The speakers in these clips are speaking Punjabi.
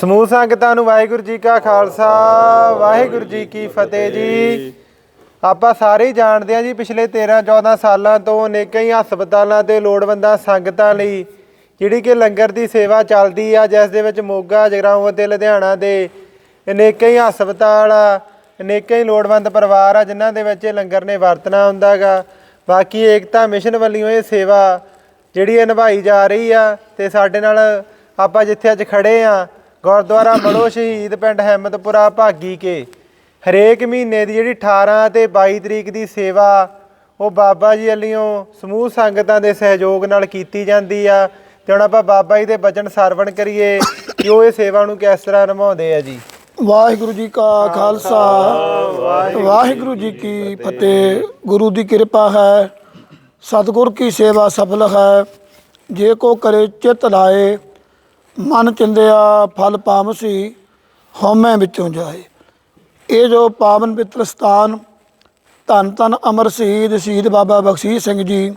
ਸਮੂਹ ਸੰਗਤਾਂ ਨੂੰ ਵਾਹਿਗੁਰੂ ਜੀ ਕਾ ਖਾਲਸਾ, ਵਾਹਿਗੁਰੂ ਜੀ ਕੀ ਫਤਿਹ ਜੀ। ਆਪਾਂ ਸਾਰੇ ਹੀ ਜਾਣਦੇ ਹਾਂ ਜੀ, ਪਿਛਲੇ 13 14 ਸਾਲਾਂ ਤੋਂ ਅਨੇਕਾਂ ਹੀ ਹਸਪਤਾਲਾਂ ਤੇ ਲੋੜਵੰਦਾਂ ਸੰਗਤਾਂ ਲਈ ਜਿਹੜੀ ਕਿ ਲੰਗਰ ਦੀ ਸੇਵਾ ਚੱਲਦੀ ਆ, ਜਿਸ ਦੇ ਵਿੱਚ ਮੋਗਾ, ਜਗਰਾਉਂ ਅਤੇ ਲੁਧਿਆਣਾ ਦੇ ਅਨੇਕਾਂ ਹੀ ਹਸਪਤਾਲ ਆ, ਅਨੇਕਾਂ ਹੀ ਲੋੜਵੰਦ ਪਰਿਵਾਰ ਆ, ਜਿਨ੍ਹਾਂ ਦੇ ਵਿੱਚ ਇਹ ਲੰਗਰ ਨੇ ਵਰਤਣਾ ਹੁੰਦਾਗਾ ਬਾਕੀ ਏਕਤਾ ਮਿਸ਼ਨ ਵੱਲੋਂ ਇਹ ਸੇਵਾ ਜਿਹੜੀ ਇਹ ਨਿਭਾਈ ਜਾ ਰਹੀ ਆ, ਤੇ ਸਾਡੇ ਨਾਲ ਆਪਾਂ ਜਿੱਥੇ ਅੱਜ ਖੜੇ ਆ ਗੁਰਦੁਆਰਾ ਮੜੋ ਸ਼ਹੀਦ ਪਿੰਡ ਹਿੰਮਤਪੁਰਾ ਭਾਗੀ ਕੇ। ਹਰੇਕ ਮਹੀਨੇ ਦੀ ਜਿਹੜੀ 18 ਤੇ 22 ਤਰੀਕ ਦੀ ਸੇਵਾ ਉਹ ਬਾਬਾ ਜੀ ਵੱਲੋਂ ਸਮੂਹ ਸੰਗਤਾਂ ਦੇ ਸਹਿਯੋਗ ਨਾਲ ਕੀਤੀ ਜਾਂਦੀ ਆ। ਤੇ ਹੁਣ ਆਪਾਂ ਬਾਬਾ ਜੀ ਦੇ ਬਚਨ ਸਰਵਣ ਕਰੀਏ ਕਿ ਉਹ ਇਹ ਸੇਵਾ ਨੂੰ ਕਿਸ ਤਰ੍ਹਾਂ ਨਿਭਾਉਂਦੇ ਆ ਜੀ। ਵਾਹਿਗੁਰੂ ਜੀ ਕਾ ਖਾਲਸਾ। ਵਾਹਿਗੁਰੂ ਜੀ ਕੀ ਫਤਿਹ। ਗੁਰੂ ਦੀ ਕਿਰਪਾ ਹੈ। ਸਤਿਗੁਰ ਕੀ ਸੇਵਾ ਸਫਲ ਹੈ। ਜੇ ਕੋ ਕਰੇ ਚਿਤ ਲਾਏ ਮਨ ਚਿੰਦਿਆ ਫਲ ਪਾਮਸੀ ਹਉਮੈ ਵਿੱਚੋਂ ਜਾਏ। ਇਹ ਜੋ ਪਾਵਨ ਪਿੱਤਰ ਸਥਾਨ, ਧੰਨ ਧੰਨ ਅਮਰ ਸ਼ਹੀਦ ਸ਼ਹੀਦ ਬਾਬਾ ਬਖਸ਼ੀਸ਼ ਸਿੰਘ ਜੀ,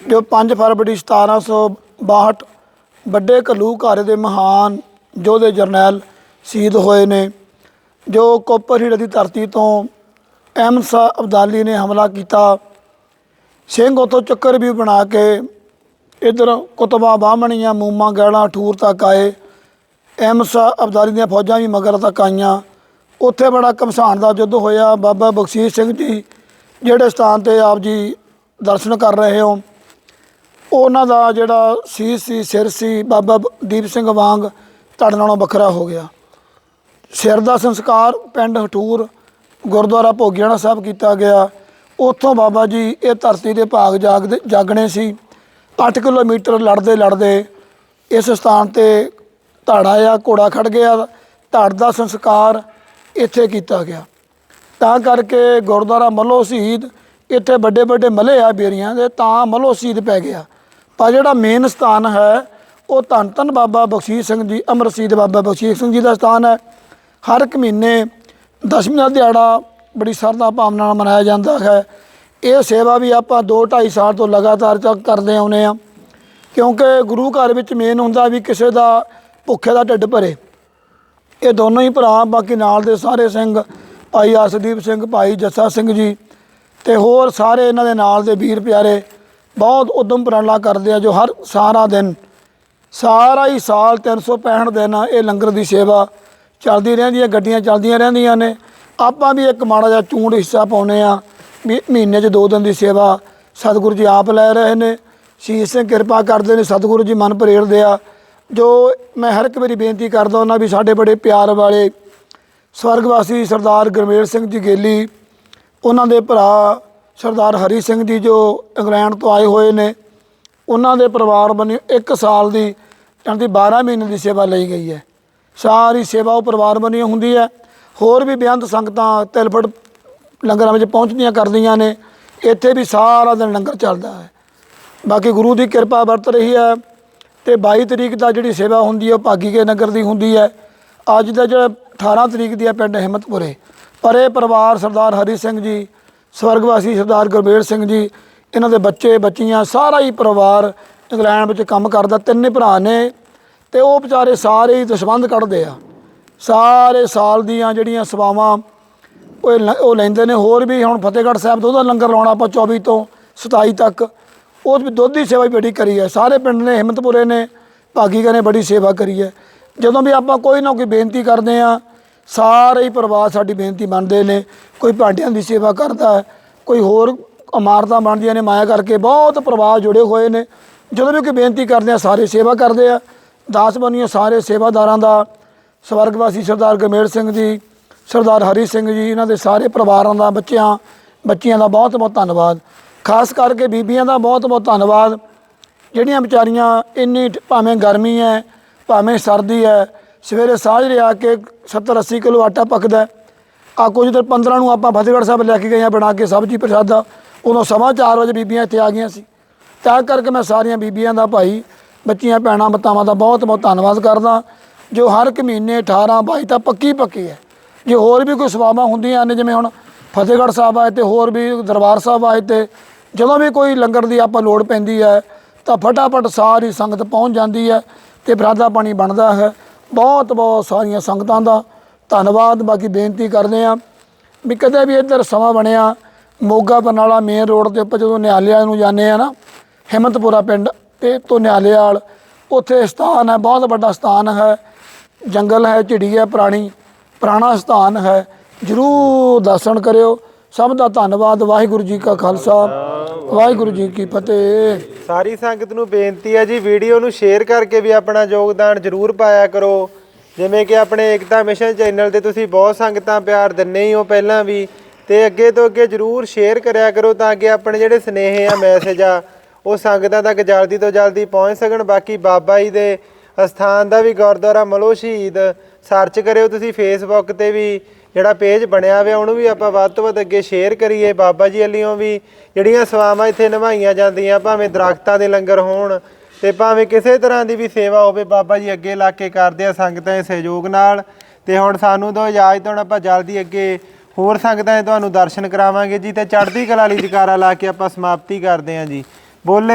ਜੋ 5 ਫਰਵਰੀ 1762 ਵੱਡੇ ਘੱਲੂ ਘਰ ਦੇ ਮਹਾਨ ਯੋਧੇ ਜਰਨੈਲ ਸ਼ਹੀਦ ਹੋਏ ਨੇ, ਜੋ ਕੋਪਰਹੀੜ ਦੀ ਧਰਤੀ ਤੋਂ ਅਹਿਮਦ ਸ਼ਾਹ ਅਬਦਾਲੀ ਨੇ ਹਮਲਾ ਕੀਤਾ। ਸਿੰਘ ਉਤੋਂ ਚੱਕਰ ਵੀ ਬਣਾ ਕੇ ਇਧਰ ਕੁਤਬਾ ਬਾਹਮਣੀਆਂ, ਮੂਮਾ, ਗੈਲਾ, ਠੂਰ ਤੱਕ ਆਏ। ਅਹਿਮਦ ਸ਼ਾਹ ਅਬਦਾਲੀ ਦੀਆਂ ਫੌਜਾਂ ਵੀ ਮਗਰ ਤੱਕ ਆਈਆਂ। ਉੱਥੇ ਬੜਾ ਘਮਸਾਨ ਦਾ ਯੁੱਧ ਹੋਇਆ। ਬਾਬਾ ਬਖਸ਼ੀਸ਼ ਸਿੰਘ ਜੀ ਜਿਹੜੇ ਸਥਾਨ ਤੇ ਆਪ ਜੀ ਦਰਸ਼ਨ ਕਰ ਰਹੇ ਹੋ। ਉਹਨਾਂ ਦਾ ਜਿਹੜਾ ਸੀਸ ਸੀ, ਸਿਰ ਸੀ, ਬਾਬਾ ਦੀਪ ਸਿੰਘ ਵਾਂਗ ਧੜ ਨਾਲੋਂ ਵੱਖਰਾ ਹੋ ਗਿਆ। ਸਿਰ ਦਾ ਸੰਸਕਾਰ ਪਿੰਡ ਹਟੂਰ, ਗੁਰਦੁਆਰਾ ਭੋਗਿਆਣਾ ਸਾਹਿਬ ਕੀਤਾ ਗਿਆ। ਉੱਥੋਂ ਬਾਬਾ ਜੀ ਇਹ ਧਰਤੀ ਦੇ ਭਾਗ ਜਾਗਦੇ ਜਾਗਣੇ ਸੀ। 8 ਕਿਲੋਮੀਟਰ ਲੜਦੇ ਲੜਦੇ ਇਸ ਸਥਾਨ ਤੇ ਧੜ ਆਇਆ ਘੋੜਾ ਖੜ ਗਿਆ, ਧੜ ਦਾ ਸੰਸਕਾਰ ਇੱਥੇ ਕੀਤਾ ਗਿਆ। ਤਾਂ ਕਰਕੇ ਗੁਰਦੁਆਰਾ ਮੱਲੋ ਸ਼ਹੀਦ ਇੱਥੇ ਵੱਡੇ ਵੱਡੇ ਮੱਲੇ ਆ ਬੇਰੀਆਂ ਦੇ, ਤਾਂ ਮੱਲੋ ਸ਼ਹੀਦ ਪੈ ਗਿਆ। ਪਰ ਜਿਹੜਾ ਮੇਨ ਸਥਾਨ ਹੈ, ਉਹ ਧੰਨ ਧੰਨ ਬਾਬਾ ਬਖਸ਼ੀਸ਼ ਸਿੰਘ ਜੀ ਅਮਰ ਸ਼ਹੀਦ ਬਾਬਾ ਬਖਸ਼ੀਸ਼ ਸਿੰਘ ਜੀ ਦਾ ਸਥਾਨ ਹੈ। ਹਰ ਇੱਕ ਮਹੀਨੇ ਦਸਵੀਂ ਦਾ ਦਿਹਾੜਾ ਬੜੀ ਸਰਦਾ ਭਾਵਨਾ ਨਾਲ ਮਨਾਇਆ ਜਾਂਦਾ ਹੈ। ਇਹ ਸੇਵਾ ਵੀ ਆਪਾਂ 2 2.5 ਸਾਲ ਤੋਂ ਲਗਾਤਾਰ ਚੱਕ ਕਰਦੇ ਆਉਨੇ ਆ ਕਿਉਂਕਿ ਗੁਰੂ ਘਰ ਵਿੱਚ ਮੇਨ ਹੁੰਦਾ ਵੀ ਕਿਸੇ ਦਾ ਭੁੱਖੇ ਦਾ ਢਿੱਡ ਭਰੇ। ਇਹ ਦੋਨੋਂ ਹੀ ਭਰਾ, ਬਾਕੀ ਨਾਲ ਦੇ ਸਾਰੇ ਸਿੰਘ, ਭਾਈ ਅਰਸ਼ਦੀਪ ਸਿੰਘ, ਭਾਈ ਜੱਸਾ ਸਿੰਘ ਜੀ ਤੇ ਹੋਰ ਸਾਰੇ ਇਹਨਾਂ ਦੇ ਨਾਲ ਦੇ ਵੀਰ ਪਿਆਰੇ ਬਹੁਤ ਉਦਮ ਪ੍ਰਾਲਾ ਕਰਦੇ ਆ ਜੋ ਹਰ ਸਾਰਾ ਦਿਨ, ਸਾਰਾ ਹੀ ਸਾਲ 365 ਦਿਨ ਇਹ ਲੰਗਰ ਦੀ ਸੇਵਾ ਚੱਲਦੀ ਰਹਿੰਦੀ ਹੈ, ਗੱਡੀਆਂ ਚੱਲਦੀਆਂ ਰਹਿੰਦੀਆਂ ਨੇ। ਆਪਾਂ ਵੀ ਇੱਕ ਮਾੜਾ ਜਿਹਾ ਚੂੰਡ ਹਿੱਸਾ ਪਾਉਨੇ ਆ ਵੀ ਮਹੀਨੇ 'ਚ ਦੋ ਦਿਨ ਦੀ ਸੇਵਾ ਸਤਿਗੁਰੂ ਜੀ ਆਪ ਲੈ ਰਹੇ ਨੇ। ਸ਼ੀਸ਼ ਸਿੰਘ ਕਿਰਪਾ ਕਰਦੇ ਨੇ, ਸਤਿਗੁਰੂ ਜੀ ਮਨ ਪ੍ਰੇਰਦੇ ਆ। ਜੋ ਮੈਂ ਹਰ ਇੱਕ ਵਾਰੀ ਬੇਨਤੀ ਕਰਦਾ ਉਹਨਾਂ ਵੀ ਸਾਡੇ ਬੜੇ ਪਿਆਰ ਵਾਲੇ ਸਵਰਗਵਾਸੀ ਸਰਦਾਰ ਗੁਰਮੇਲ ਸਿੰਘ ਜੀ ਗੇਲੀ, ਉਹਨਾਂ ਦੇ ਭਰਾ ਸਰਦਾਰ ਹਰੀ ਸਿੰਘ ਜੀ ਜੋ ਇੰਗਲੈਂਡ ਤੋਂ ਆਏ ਹੋਏ ਨੇ, ਉਹਨਾਂ ਦੇ ਪਰਿਵਾਰ ਬਣੀ 1 ਸਾਲ ਦੀ ਜਾਣੀ 12 ਮਹੀਨੇ ਦੀ ਸੇਵਾ ਲਈ ਗਈ ਹੈ। ਸਾਰੀ ਸੇਵਾ ਉਹ ਪਰਿਵਾਰ ਬਣੀ ਹੁੰਦੀ ਹੈ। ਹੋਰ ਵੀ ਬੇਅੰਤ ਸੰਗਤਾਂ ਤਿਲਫੜ ਲੰਗਰਾਂ ਵਿੱਚ ਪਹੁੰਚਦੀਆਂ ਕਰਦੀਆਂ ਨੇ, ਇੱਥੇ ਵੀ ਸਾਰਾ ਦਿਨ ਲੰਗਰ ਚੱਲਦਾ ਹੈ। ਬਾਕੀ ਗੁਰੂ ਦੀ ਕਿਰਪਾ ਵਰਤ ਰਹੀ ਹੈ ਤੇ 22 ਤਰੀਕ ਦਾ ਜਿਹੜੀ ਸੇਵਾ ਹੁੰਦੀ ਹੈ ਉਹ ਭਾਗੀ ਕੇ ਨਗਰ ਦੀ ਹੁੰਦੀ ਹੈ। ਅੱਜ ਦਾ ਜਿਹੜਾ 18 ਤਰੀਕ ਦੀ ਹੈ ਪਿੰਡ ਹਿੰਮਤਪੁਰੇ। ਪਰ ਇਹ ਪਰਿਵਾਰ ਸਰਦਾਰ ਹਰੀ ਸਿੰਘ ਜੀ, ਸਵਰਗਵਾਸੀ ਸਰਦਾਰ ਗੁਰਬੇਰ ਸਿੰਘ ਜੀ, ਇਹਨਾਂ ਦੇ ਬੱਚੇ, ਬੱਚੀਆਂ, ਸਾਰਾ ਹੀ ਪਰਿਵਾਰ ਇੰਗਲੈਂਡ ਵਿੱਚ ਕੰਮ ਕਰਦਾ, ਤਿੰਨੇ ਭਰਾ ਨੇ ਤੇ ਉਹ ਵਿਚਾਰੇ ਸਾਰੇ ਹੀ ਦਸਵੰਧ ਕੱਢਦੇ ਆ। ਸਾਰੇ ਸਾਲ ਦੀਆਂ ਜਿਹੜੀਆਂ ਸੇਵਾਵਾਂ ਉਹ ਲ- ਉਹ ਲੈਂਦੇ ਨੇ, ਹੋਰ ਵੀ ਹੁਣ ਫਤਿਹਗੜ੍ਹ ਸਾਹਿਬ ਤੋਂ ਉਹਦਾ ਲੰਗਰ ਲਾਉਣਾ ਆਪਾਂ 24 ਤੋਂ 27 ਤੱਕ। ਉਹ ਵੀ ਦੁੱਧ ਦੀ ਸੇਵਾ ਵੀ ਬੜੀ ਕਰੀ ਹੈ। ਸਾਰੇ ਪਿੰਡ ਨੇ, ਹਿੰਮਤਪੁਰੇ ਨੇ, ਭਾਗੀ ਨੇ ਬੜੀ ਸੇਵਾ ਕਰੀ ਹੈ। ਜਦੋਂ ਵੀ ਆਪਾਂ ਕੋਈ ਨਾ ਕੋਈ ਬੇਨਤੀ ਕਰਦੇ ਆ ਸਾਰੇ ਹੀ ਪਰਿਵਾਰ ਸਾਡੀ ਬੇਨਤੀ ਮੰਨਦੇ ਨੇ, ਕੋਈ ਭਾਂਡਿਆਂ ਦੀ ਸੇਵਾ ਕਰਦਾ ਹੈ, ਕੋਈ ਹੋਰ ਇਮਾਰਤਾਂ ਬਣਦੀਆਂ ਨੇ, ਮਾਇਆ ਕਰਕੇ ਬਹੁਤ ਪਰਿਵਾਰ ਜੁੜੇ ਹੋਏ ਨੇ। ਜਦੋਂ ਵੀ ਕੋਈ ਬੇਨਤੀ ਕਰਦੇ ਆ ਸਾਰੇ ਸੇਵਾ ਕਰਦੇ ਆ ਦਾਸ ਬਣੀਆਂ ਸਾਰੇ ਸੇਵਾਦਾਰਾਂ ਦਾ, ਸਵਰਗਵਾਸੀ ਸਰਦਾਰ ਗਮੇੜ ਸਿੰਘ ਜੀ ਸਰਦਾਰ ਹਰੀ ਸਿੰਘ ਜੀ, ਇਹਨਾਂ ਦੇ ਸਾਰੇ ਪਰਿਵਾਰਾਂ ਦਾ, ਬੱਚਿਆਂ, ਬੱਚੀਆਂ ਦਾ ਬਹੁਤ ਬਹੁਤ ਧੰਨਵਾਦ। ਖਾਸ ਕਰਕੇ ਬੀਬੀਆਂ ਦਾ ਬਹੁਤ ਬਹੁਤ ਧੰਨਵਾਦ। ਜਿਹੜੀਆਂ ਵਿਚਾਰੀਆਂ ਇੰਨੀ ਭਾਵੇਂ ਗਰਮੀ ਹੈ, ਭਾਵੇਂ ਸਰਦੀ ਹੈ, ਸਵੇਰੇ ਸਾਜਰੇ ਆ ਕੇ 70 80 ਕਿਲੋ ਆਟਾ ਪੱਕਦਾ ਆ ਕੁਝ ਦਿਨ 15 ਨੂੰ ਆਪਾਂ ਫਤਿਹਗੜ੍ਹ ਸਾਹਿਬ ਲੈ ਕੇ ਗਏ ਆ ਬਣਾ ਕੇ ਸਬਜ਼ੀ ਪ੍ਰਸ਼ਾਦਾ। ਉਦੋਂ ਸਵਾ 4 ਵਜੇ ਬੀਬੀਆਂ ਇੱਥੇ ਆ ਗਈਆਂ ਸੀ। ਤਾਂ ਕਰਕੇ ਮੈਂ ਸਾਰੀਆਂ ਬੀਬੀਆਂ ਦਾ ਭਾਈ, ਬੱਚੀਆਂ, ਭੈਣਾਂ, ਮਤਾਵਾਂ ਦਾ ਬਹੁਤ ਬਹੁਤ ਧੰਨਵਾਦ ਕਰਦਾ। ਜੋ ਹਰ ਇੱਕ ਮਹੀਨੇ 18 22 ਤਾਂ ਪੱਕੀ ਪੱਕੀ ਹੈ। ਜੇ ਹੋਰ ਵੀ ਕੋਈ ਸੇਵਾਵਾਂ ਹੁੰਦੀਆਂ ਨੇ, ਜਿਵੇਂ ਹੁਣ ਫਤਿਹਗੜ੍ਹ ਸਾਹਿਬ ਆਏ ਤੇ ਹੋਰ ਵੀ ਦਰਬਾਰ ਸਾਹਿਬ ਆਏ ਤੇ ਜਦੋਂ ਵੀ ਕੋਈ ਲੰਗਰ ਦੀ ਆਪਾਂ ਲੋੜ ਪੈਂਦੀ ਹੈ, ਤਾਂ ਫਟਾਫਟ ਸਾਰੀ ਸੰਗਤ ਪਹੁੰਚ ਜਾਂਦੀ ਹੈ ਤੇ ਬਰਾਦਾ ਪਾਣੀ ਬਣਦਾ ਹੈ। ਬਹੁਤ ਬਹੁਤ ਸਾਰੀਆਂ ਸੰਗਤਾਂ ਦਾ ਧੰਨਵਾਦ। ਬਾਕੀ ਬੇਨਤੀ ਕਰਦੇ ਆ ਵੀ ਕਦੇ ਵੀ ਇੱਧਰ ਸਮਾਂ ਬਣਿਆ, ਮੋਗਾ ਬਰਨਾਲਾ ਮੇਨ ਰੋਡ ਦੇ ਉੱਪਰ ਜਦੋਂ ਨਿਆਲਿਆਂ ਨੂੰ ਜਾਂਦੇ ਆ ਨਾ, ਹਿੰਮਤਪੁਰਾ ਪਿੰਡ ਤੇ ਤੋਂ ਨਿਆਲੇਵਾਲ ਉੱਥੇ ਸਥਾਨ ਹੈ, ਬਹੁਤ ਵੱਡਾ ਸਥਾਨ ਹੈ। ਜੰਗਲ ਹੈ, ਝਿੜੀ ਹੈ, ਪੁਰਾਣੀ। ਪੁਰਾਣਾ ਸਥਾਨ ਹੈ, ਜਰੂਰ ਦਰਸ਼ਨ ਕਰਿਓ। ਸਭ ਦਾ ਧੰਨਵਾਦ, ਵਾਹਿਗੁਰੂ ਜੀ ਕਾ ਖਾਲਸਾ, ਵਾਹਿਗੁਰੂ ਜੀ ਕੀ ਫਤਿਹ। ਸਾਰੀ ਸੰਗਤ ਨੂੰ ਬੇਨਤੀ ਹੈ ਜੀ, ਵੀਡੀਓ ਨੂੰ ਸ਼ੇਅਰ ਕਰਕੇ ਵੀ ਆਪਣਾ ਯੋਗਦਾਨ ਜ਼ਰੂਰ ਪਾਇਆ ਕਰੋ। ਜਿਵੇਂ ਕਿ ਆਪਣੇ ਏਕਤਾ ਮਿਸ਼ਨ ਚੈਨਲ ਤੇ ਤੁਸੀਂ ਬਹੁਤ ਸੰਗਤਾਂ ਪਿਆਰ ਦਿੰਨੇ ਹੀ ਹੋ ਪਹਿਲਾਂ ਵੀ, ਤੇ ਅੱਗੇ ਤੋਂ ਅੱਗੇ ਜ਼ਰੂਰ ਸ਼ੇਅਰ ਕਰਿਆ ਕਰੋ ਤਾਂ ਕਿ ਆਪਣੇ ਜਿਹੜੇ ਸਨੇਹ ਆ, ਮੈਸੇਜ ਆ, ਉਹ ਸੰਗਤਾਂ ਤੱਕ ਜਲਦੀ ਤੋਂ ਜਲਦੀ ਪਹੁੰਚ ਸਕਣ। ਬਾਕੀ ਬਾਬਾ ਜੀ ਦੇ ਅਸਥਾਨ ਦਾ ਵੀ ਗੁਰਦੁਆਰਾ ਮਲੋ ਸ਼ਹੀਦ ਸਰਚ ਕਰਿਓ ਤੁਸੀਂ ਫੇਸਬੁੱਕ ਤੇ ਵੀ, ਜਿਹੜਾ ਪੇਜ ਬਣਿਆ ਹੋਇਆ ਉਹਨੂੰ ਵੀ ਆਪਾਂ ਵੱਧ ਤੋਂ ਵੱਧ ਅੱਗੇ ਸ਼ੇਅਰ ਕਰੀਏ। ਬਾਬਾ ਜੀ ਵੱਲੋਂ ਵੀ ਜਿਹੜੀਆਂ ਸੇਵਾਵਾਂ ਇੱਥੇ ਨਿਭਾਈਆਂ ਜਾਂਦੀਆਂ, ਭਾਵੇਂ ਦਰਖਤਾਂ ਦੇ ਲੰਗਰ ਹੋਣ ਤੇ ਭਾਵੇਂ ਕਿਸੇ ਤਰ੍ਹਾਂ ਦੀ ਵੀ ਸੇਵਾ ਹੋਵੇ, ਬਾਬਾ ਜੀ ਅੱਗੇ ਲਾ ਕੇ ਕਰਦੇ ਆ ਸੰਗਤਾਂ ਦੇ ਸਹਿਯੋਗ ਨਾਲ। ਤੇ ਹੁਣ ਸਾਨੂੰ ਦੋ ਇਜਾਜ਼ਤ ਹੁਣ ਆਪਾਂ ਜਲਦੀ ਅੱਗੇ ਹੋਰ ਸੰਗਤਾਂ ਦੇ ਤੁਹਾਨੂੰ ਦਰਸ਼ਨ ਕਰਾਵਾਂਗੇ ਜੀ। ਤੇ ਚੜ੍ਹਦੀ ਕਲਾ ਲਈ ਜਕਾਰਾ ਲਾ ਕੇ ਆਪਾਂ ਸਮਾਪਤੀ ਕਰਦੇ ਹਾਂ ਜੀ। ਬੋਲੇ